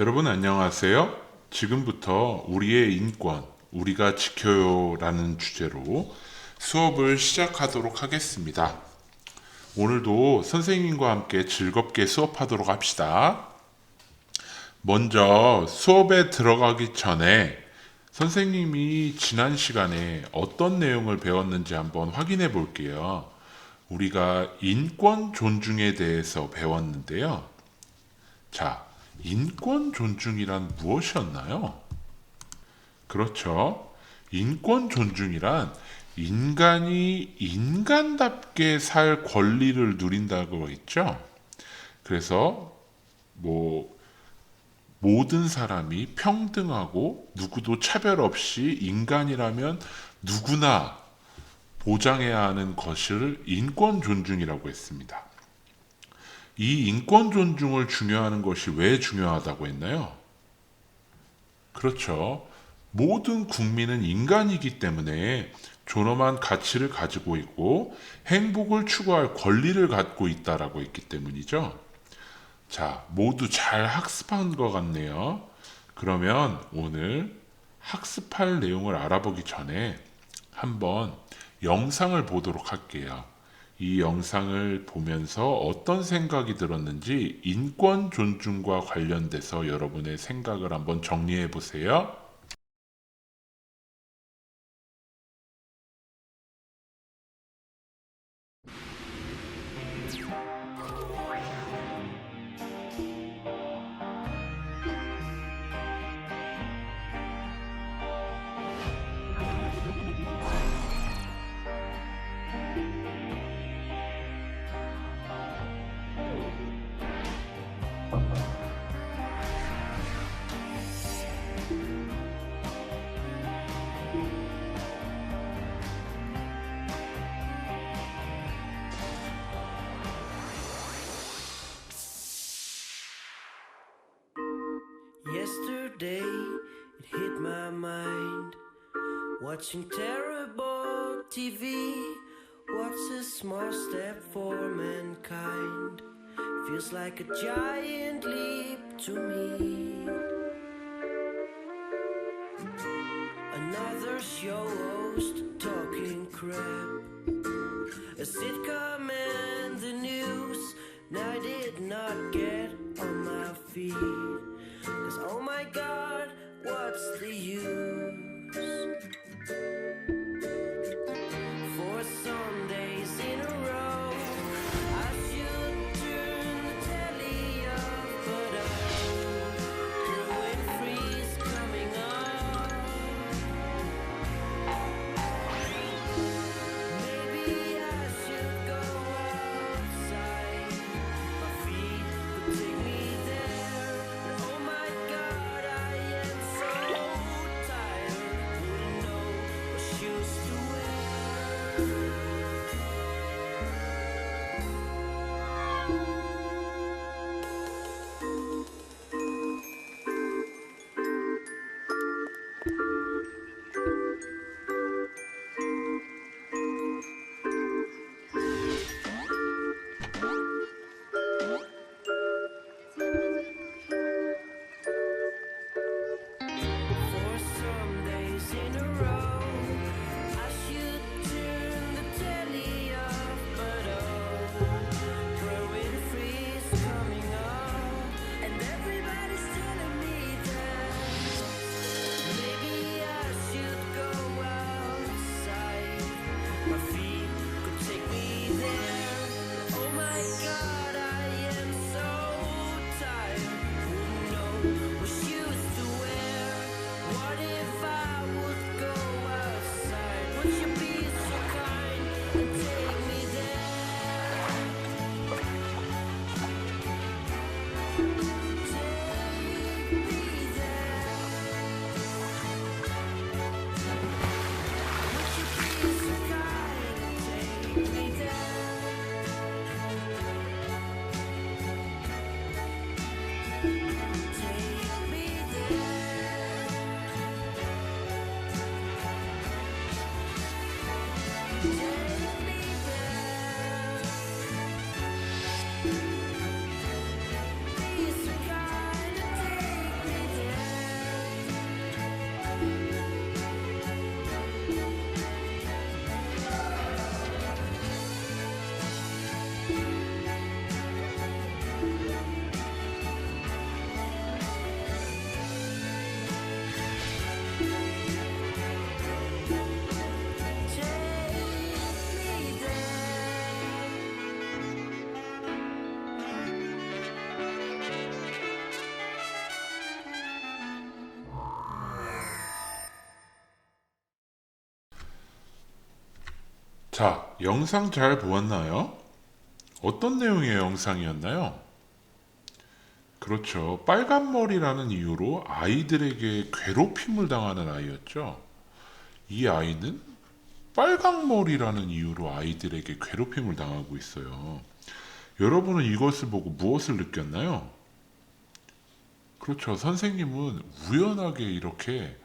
여러분 안녕하세요. 지금부터 우리의 인권, 우리가 지켜요라는 주제로 수업을 시작하도록 하겠습니다. 오늘도 선생님과 함께 즐겁게 수업하도록 합시다. 먼저 수업에 들어가기 전에 선생님이 지난 시간에 어떤 내용을 배웠는지 한번 확인해 볼게요. 우리가 인권 존중에 대해서 배웠는데요. 자, 인권 존중이란 무엇이었나요? 그렇죠. 인권 존중이란 인간이 인간답게 살 권리를 누린다고 했죠. 그래서 뭐 모든 사람이 평등하고 누구도 차별 없이 인간이라면 누구나 보장해야 하는 것을 인권 존중이라고 했습니다. 이 인권 존중을 중요하는 것이 왜 중요하다고 했나요? 그렇죠. 모든 국민은 인간이기 때문에 존엄한 가치를 가지고 있고 행복을 추구할 권리를 갖고 있다라고 했기 때문이죠. 자, 모두 잘 학습한 것 같네요. 그러면 오늘 학습할 내용을 알아보기 전에 한번 영상을 보도록 할게요. 이 영상을 보면서 어떤 생각이 들었는지 인권 존중과 관련돼서 여러분의 생각을 한번 정리해 보세요. Watching terrible TV. What's a small step for mankind? Feels like a giant leap to me. Another show host talking crap. A sitcom and the news. Now I did not get on my feet. Cause oh my god, what's the use? 자, 영상 잘 보았나요? 어떤 내용의 영상이었나요? 그렇죠. 빨간 머리라는 이유로 아이들에게 괴롭힘을 당하는 아이였죠. 이 아이는 빨강 머리라는 이유로 아이들에게 괴롭힘을 당하고 있어요. 여러분은 이것을 보고 무엇을 느꼈나요? 그렇죠. 선생님은 우연하게 이렇게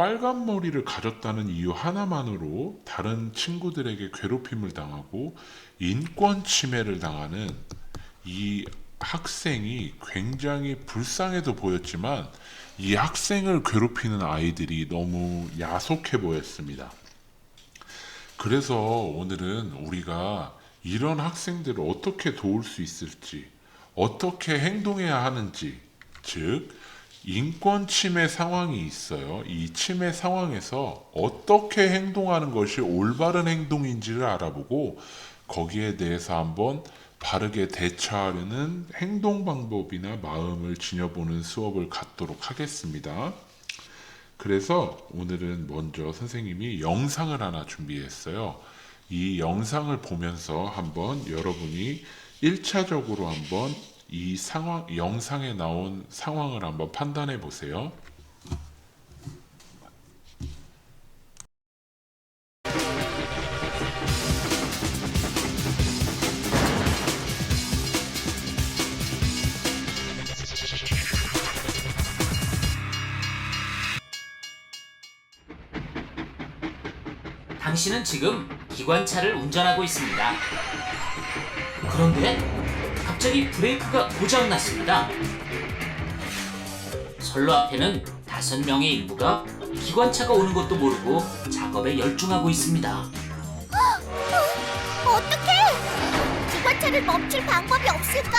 빨간 머리를 가졌다는 이유 하나만으로 다른 친구들에게 괴롭힘을 당하고 인권 침해를 당하는 이 학생이 굉장히 불쌍해도 보였지만 이 학생을 괴롭히는 아이들이 너무 야속해 보였습니다. 그래서 오늘은 우리가 이런 학생들을 어떻게 도울 수 있을지, 어떻게 행동해야 하는지, 즉, 인권 침해 상황이 있어요. 이 침해 상황에서 어떻게 행동하는 것이 올바른 행동인지를 알아보고 거기에 대해서 한번 바르게 대처하려는 행동 방법이나 마음을 지녀보는 수업을 갖도록 하겠습니다. 그래서 오늘은 먼저 선생님이 영상을 하나 준비했어요. 이 영상을 보면서 한번 여러분이 1차적으로 한번 이 상황, 영상에 나온 상황을 한번 판단해 보세요. 당신은 지금 기관차를 운전하고 있습니다. 그런데 갑자기 브레이크가 고장났습니다. 선로 앞에는 다섯 명의 인부가 기관차가 오는 것도 모르고 작업에 열중하고 있습니다. 어떡해! 기관차를 멈출 방법이 없을까?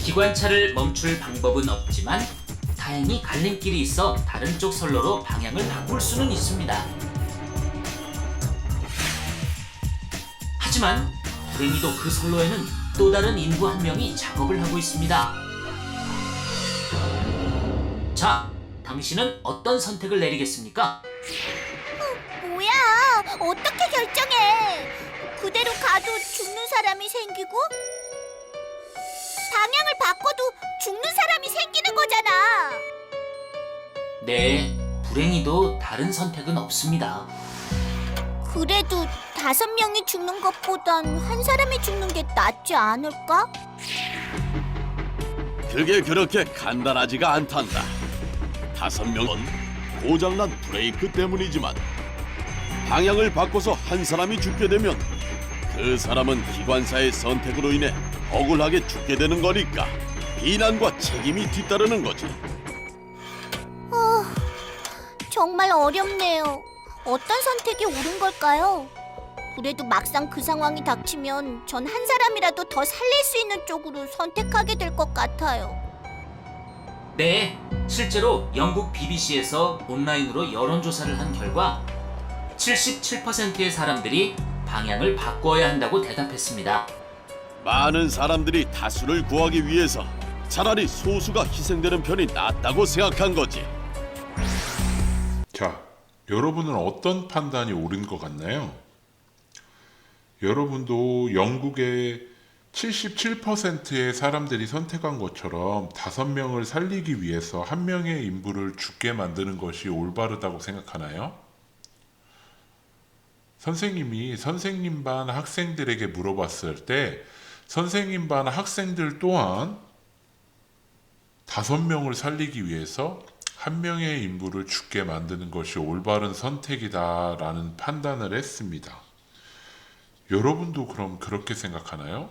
기관차를 멈출 방법은 없지만 다행히 갈림길이 있어 다른 쪽 선로로 방향을 바꿀 수는 있습니다. 하지만 불행히도 그 선로에는 또 다른 인부 한 명이 작업을 하고 있습니다. 자, 당신은 어떤 선택을 내리겠습니까? 뭐야? 어떻게 결정해? 그대로 가도 죽는 사람이 생기고 방향을 바꿔도 죽는 사람이 생기는 거잖아. 네, 불행히도 다른 선택은 없습니다. 그래도 다섯 명이 죽는 것보단 한 사람이 죽는 게 낫지 않을까? 그게 그렇게 간단하지가 않단다. 다섯 명은 고장난 브레이크 때문이지만 방향을 바꿔서 한 사람이 죽게 되면 그 사람은 기관사의 선택으로 인해 억울하게 죽게 되는 거니까 비난과 책임이 뒤따르는 거지. 정말 어렵네요. 어떤 선택이 옳은 걸까요? 그래도 막상 그 상황이 닥치면 전 한 사람이라도 더 살릴 수 있는 쪽으로 선택하게 될 것 같아요. 네, 실제로 영국 BBC에서 온라인으로 여론조사를 한 결과 77%의 사람들이 방향을 바꿔야 한다고 대답했습니다. 많은 사람들이 다수를 구하기 위해서 차라리 소수가 희생되는 편이 낫다고 생각한 거지. 자, 여러분은 어떤 판단이 옳은 것 같나요? 여러분도 영국의 77%의 사람들이 선택한 것처럼 다섯 명을 살리기 위해서 한 명의 인부를 죽게 만드는 것이 올바르다고 생각하나요? 선생님이 선생님 반 학생들에게 물어봤을 때 선생님 반 학생들 또한 다섯 명을 살리기 위해서 한 명의 인부를 죽게 만드는 것이 올바른 선택이다라는 판단을 했습니다. 여러분도 그럼 그렇게 생각하나요?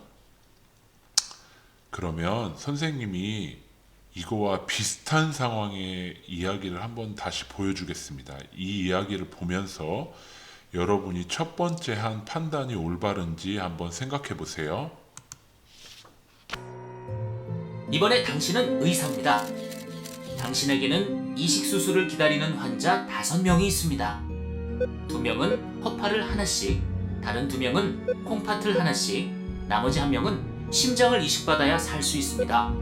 그러면 선생님이 이거와 비슷한 상황의 이야기를 한번 다시 보여주겠습니다. 이 이야기를 보면서 여러분이 첫 번째 한 판단이 올바른지 한번 생각해 보세요. 이번에 당신은 의사입니다. 당신에게는 이식 수술을 기다리는 환자 5명이 있습니다. 두 명은 허파를 하나씩, 다른 두 명은 콩팥을 하나씩, 나머지 한 명은 심장을 이식받아야 살 수 있습니다.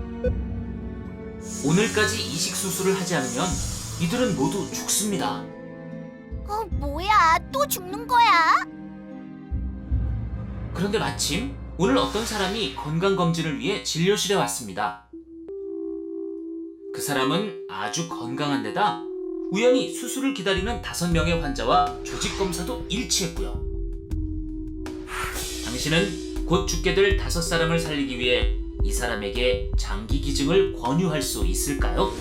오늘까지 이식 수술을 하지 않으면 이들은 모두 죽습니다. 아, 어, 뭐야? 또 죽는 거야? 그런데 마침 오늘 어떤 사람이 건강검진을 위해 진료실에 왔습니다. 그 사람은 아주 건강한 데다 우연히 수술을 기다리는 다섯 명의 환자와 조직 검사도 일치했고요. 당신은 곧 죽게 될 다섯 사람을 살리기 위해 이 사람에게 장기 기증을 권유할 수 있을까요?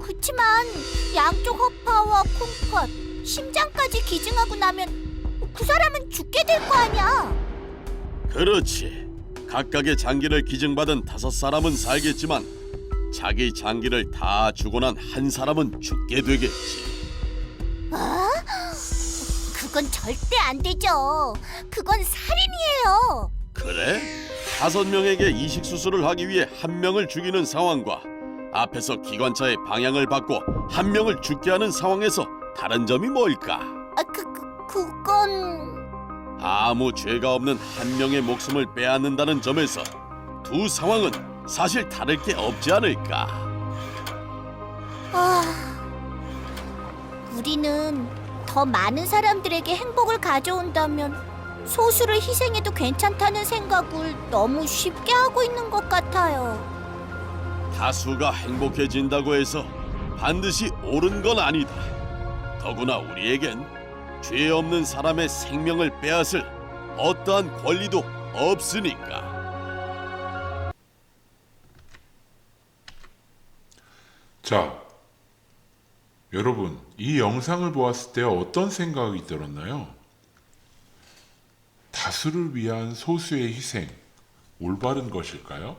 그치만 양쪽 허파와 콩팥, 심장까지 기증하고 나면 그 사람은 죽게 될 거 아니야. 그렇지. 각각의 장기를 기증받은 다섯 사람은 살겠지만 자기 장기를 다 주고 난 한 사람은 죽게 되겠지. 그건 절대 안 되죠. 그건 살인이에요. 그래? 다섯 명에게 이식 수술을 하기 위해 한 명을 죽이는 상황과 앞에서 기관차의 방향을 바꿔 한 명을 죽게 하는 상황에서 다른 점이 뭘까? 아, 그, 그 그건 아무 죄가 없는 한 명의 목숨을 빼앗는다는 점에서 두 상황은 사실 다를 게 없지 않을까? 아, 우리는 더 많은 사람들에게 행복을 가져온다면 소수를 희생해도 괜찮다는 생각을 너무 쉽게 하고 있는 것 같아요. 다수가 행복해진다고 해서 반드시 옳은 건 아니다. 더구나 우리에겐 죄 없는 사람의 생명을 빼앗을 어떠한 권리도 없으니까. 자, 여러분, 이 영상을 보았을 때 어떤 생각이 들었나요? 다수를 위한 소수의 희생, 올바른 것일까요?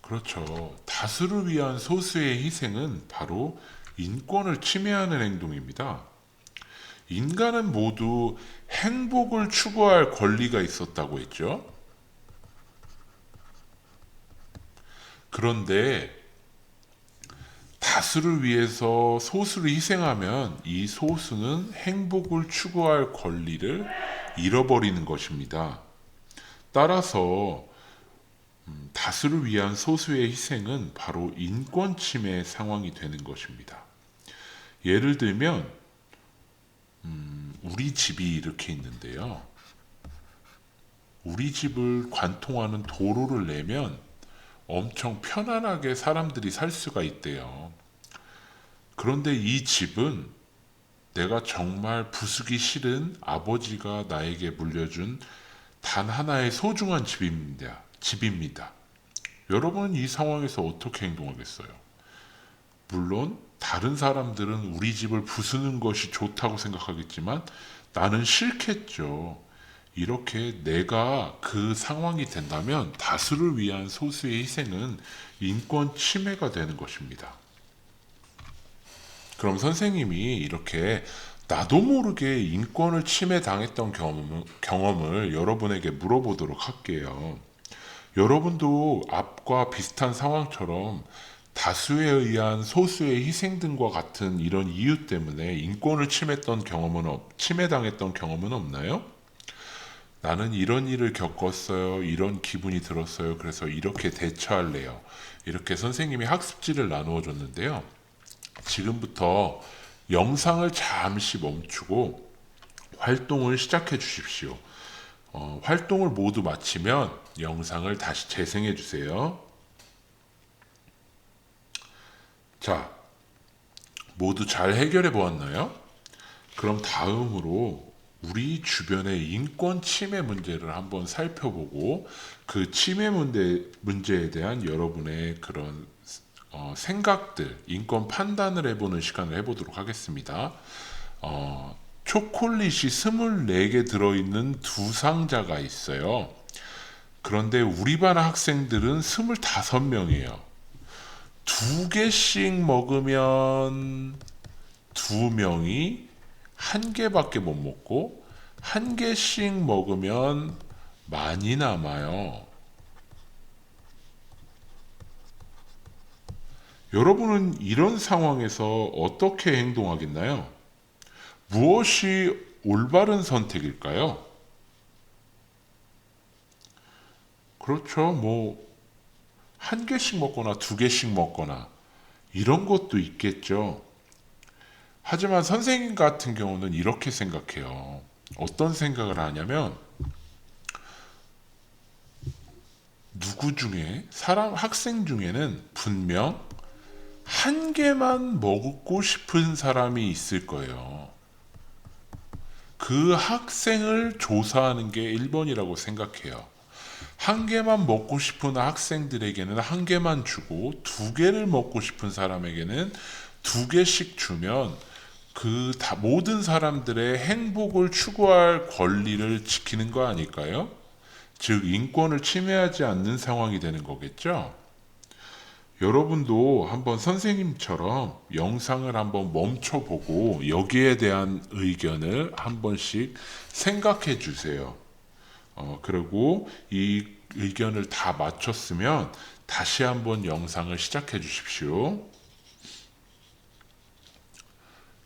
그렇죠. 다수를 위한 소수의 희생은 바로 인권을 침해하는 행동입니다. 인간은 모두 행복을 추구할 권리가 있었다고 했죠. 그런데 다수를 위해서 소수를 희생하면 이 소수는 행복을 추구할 권리를 잃어버리는 것입니다. 따라서 음, 다수를 위한 소수의 희생은 바로 인권 침해 상황이 되는 것입니다. 예를 들면 음, 우리 집이 이렇게 있는데요. 우리 집을 관통하는 도로를 내면 엄청 편안하게 사람들이 살 수가 있대요. 그런데 이 집은 내가 정말 부수기 싫은 아버지가 나에게 물려준 단 하나의 소중한 집입니다. 집입니다. 여러분은 이 상황에서 어떻게 행동하겠어요? 물론 다른 사람들은 우리 집을 부수는 것이 좋다고 생각하겠지만 나는 싫겠죠. 이렇게 내가 그 상황이 된다면 다수를 위한 소수의 희생은 인권 침해가 되는 것입니다. 그럼 선생님이 이렇게 나도 모르게 인권을 침해당했던 경험을, 경험을 여러분에게 물어보도록 할게요. 여러분도 앞과 비슷한 상황처럼 다수에 의한 소수의 희생 등과 같은 이런 이유 때문에 인권을 침해했던 경험은 없, 침해당했던 경험은 없나요? 나는 이런 일을 겪었어요. 이런 기분이 들었어요. 그래서 이렇게 대처할래요. 이렇게 선생님이 학습지를 나누어 줬는데요. 지금부터 영상을 잠시 멈추고 활동을 시작해 주십시오. 어, 활동을 모두 마치면 영상을 다시 재생해 주세요. 자, 모두 잘 해결해 보았나요? 그럼 다음으로 우리 주변의 인권 침해 문제를 한번 살펴보고 그 침해 문제, 문제에 대한 여러분의 그런 어, 생각들, 인권 판단을 해보는 시간을 해보도록 하겠습니다. 어, 초콜릿이 24개 들어있는 두 상자가 있어요. 그런데 우리 반 학생들은 25명이에요. 두 개씩 먹으면 두 명이 한 개밖에 못 먹고 한 개씩 먹으면 많이 남아요. 여러분은 이런 상황에서 어떻게 행동하겠나요? 무엇이 올바른 선택일까요? 그렇죠. 뭐, 한 개씩 먹거나 두 개씩 먹거나 이런 것도 있겠죠. 하지만 선생님 같은 경우는 이렇게 생각해요. 어떤 생각을 하냐면 누구 중에 사람 학생 중에는 분명 한 개만 먹고 싶은 사람이 있을 거예요. 그 학생을 조사하는 게 1번이라고 생각해요. 한 개만 먹고 싶은 학생들에게는 한 개만 주고 두 개를 먹고 싶은 사람에게는 두 개씩 주면 그다 모든 사람들의 행복을 추구할 권리를 지키는 거 아닐까요? 즉 인권을 침해하지 않는 상황이 되는 거겠죠. 여러분도 한번 선생님처럼 영상을 한번 멈춰보고 여기에 대한 의견을 한 번씩 생각해 주세요. 어, 그리고 이 의견을 다 맞췄으면 다시 한번 영상을 시작해 주십시오.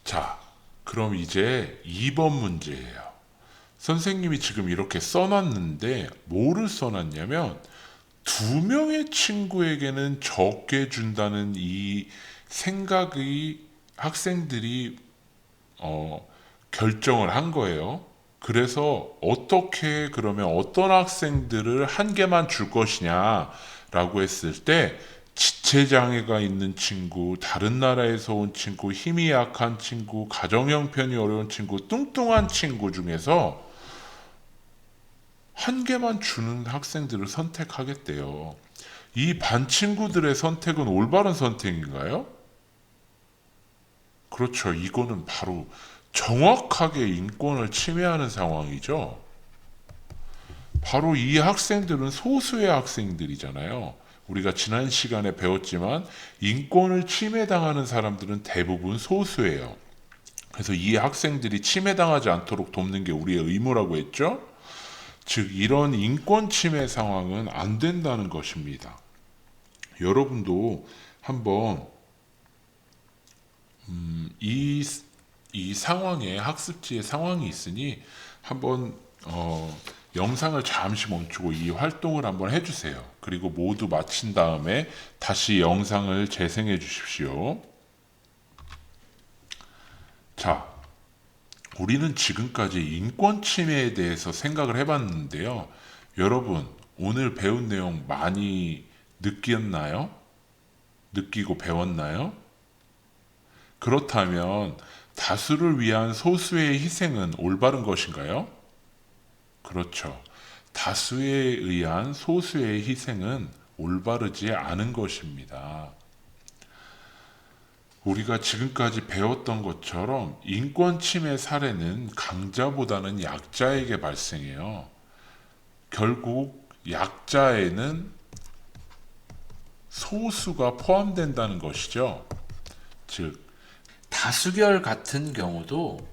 자, 그럼 이제 2번 문제예요. 선생님이 지금 이렇게 써놨는데 뭐를 써놨냐면 두 명의 친구에게는 적게 준다는 이 생각이 학생들이 어, 결정을 한 거예요. 그래서 어떻게 그러면 어떤 학생들을 한 개만 줄 것이냐라고 했을 때 지체 장애가 있는 친구, 다른 나라에서 온 친구, 힘이 약한 친구, 가정 형편이 어려운 친구, 뚱뚱한 친구 중에서 한 개만 주는 학생들을 선택하겠대요. 이 반 친구들의 선택은 올바른 선택인가요? 그렇죠. 이거는 바로 정확하게 인권을 침해하는 상황이죠. 바로 이 학생들은 소수의 학생들이잖아요. 우리가 지난 시간에 배웠지만 인권을 침해당하는 사람들은 대부분 소수예요. 그래서 이 학생들이 침해당하지 않도록 돕는 게 우리의 의무라고 했죠. 즉 이런 인권 침해 상황은 안 된다는 것입니다. 여러분도 한번 음, 이, 이 상황에 학습지의 상황이 있으니 한번 어, 영상을 잠시 멈추고 이 활동을 한번 해주세요. 그리고 모두 마친 다음에 다시 영상을 재생해 주십시오. 자, 우리는 지금까지 인권 침해에 대해서 생각을 해봤는데요. 여러분, 오늘 배운 내용 많이 느꼈나요? 느끼고 배웠나요? 그렇다면 다수를 위한 소수의 희생은 올바른 것인가요? 그렇죠. 다수에 의한 소수의 희생은 올바르지 않은 것입니다. 우리가 지금까지 배웠던 것처럼 인권 침해 사례는 강자보다는 약자에게 발생해요. 결국 약자에는 소수가 포함된다는 것이죠. 즉, 다수결 같은 경우도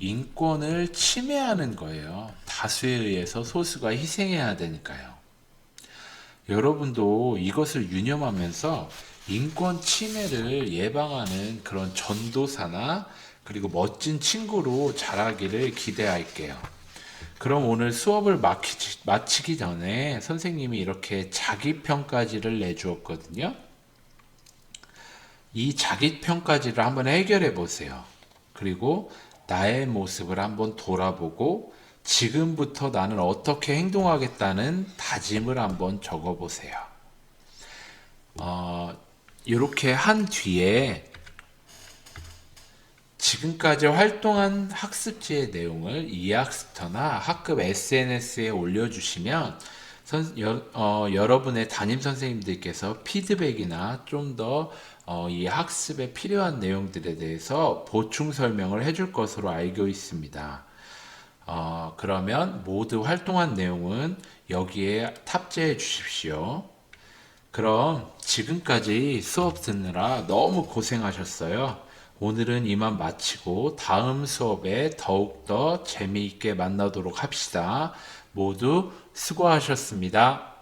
인권을 침해하는 거예요. 다수에 의해서 소수가 희생해야 되니까요. 여러분도 이것을 유념하면서 인권 침해를 예방하는 그런 전도사나 그리고 멋진 친구로 자라기를 기대할게요. 그럼 오늘 수업을 마치기, 마치기 전에 선생님이 이렇게 자기평가지를 내주었거든요. 이 자기평가지를 한번 해결해 보세요. 그리고 나의 모습을 한번 돌아보고 지금부터 나는 어떻게 행동하겠다는 다짐을 한번 적어 보세요. 어, 이렇게 한 뒤에 지금까지 활동한 학습지의 내용을 이학스터나 학급 SNS에 올려주시면 선, 여, 어, 여러분의 담임 선생님들께서 피드백이나 좀더 어, 이 학습에 필요한 내용들에 대해서 보충 설명을 해줄 것으로 알고 있습니다. 어, 그러면 모두 활동한 내용은 여기에 탑재해 주십시오. 그럼 지금까지 수업 듣느라 너무 고생하셨어요. 오늘은 이만 마치고 다음 수업에 더욱더 재미있게 만나도록 합시다. 모두 수고하셨습니다.